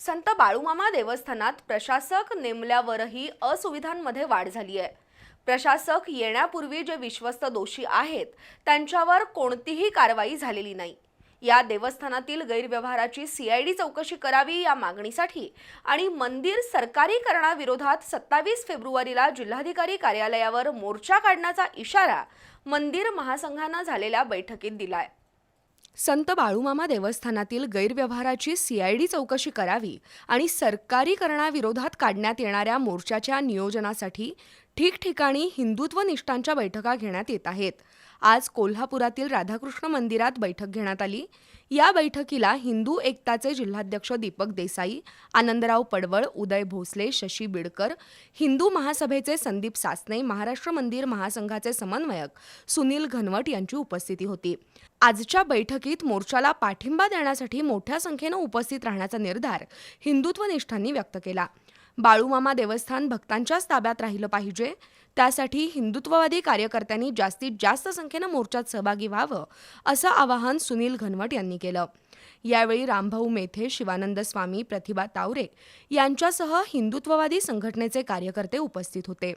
संत बाळूमामा देवस्थानात प्रशासक नेमल्यावरही असुविधांमध्ये वाढ झाली आहे प्रशासक येण्यापूर्वी जे विश्वस्त दोषी आहेत त्यांच्यावर कोणतीही कारवाई झालेली नाही. या देवस्थानातील गैरव्यवहाराची सीआयडी चौकशी करावी या मागणीसाठी आणि मंदिर सरकारीकरणाविरोधात सत्तावीस फेब्रुवारीला जिल्हाधिकारी कार्यालयावर मोर्चा काढण्याचा इशारा मंदिर महासंघानं झालेल्या बैठकीत दिलाय. संत बाळूमामा देवस्थानातील गैरव्यवहाराची सीआयडी चौकशी करावी आणि सरकारीकरणाविरोधात काढण्यात येणाऱ्या मोर्चाच्या नियोजनासाठी ठिकठिकाणी हिंदुत्व निष्ठांच्या बैठका घेण्यात येत आहेत. आज कोल्हापुरातील राधाकृष्ण मंदिरात बैठक घेण्यात आली. या बैठकीला हिंदू एकताचे जिल्हाध्यक्ष दीपक देसाई आनंदराव पडवळ उदय भोसले शशी बिडकर हिंदू महासभेचे संदीप सासने महाराष्ट्र मंदिर महासंघाचे समन्वयक सुनील घनवट यांची उपस्थिती होती. आजच्या बैठकीत मोर्चाला पाठिंबा देण्यासाठी मोठ्या संख्येनं उपस्थित राहण्याचा निर्धार हिंदुत्वनिष्ठांनी व्यक्त केला. बाळूमामा देवस्थान भक्तांच्याच ताब्यात राहिलं पाहिजे. त्यासाठी हिंदुत्ववादी कार्यकर्त्यांनी जास्तीत जास्त संख्येनं मोर्चात सहभागी व्हावं असं आवाहन सुनील घनवट यांनी केलं. यावेळी रामभाऊ मेथे शिवानंद स्वामी प्रतिभा तावरे यांच्यासह हिंदुत्ववादी संघटनेचे कार्यकर्ते उपस्थित होते.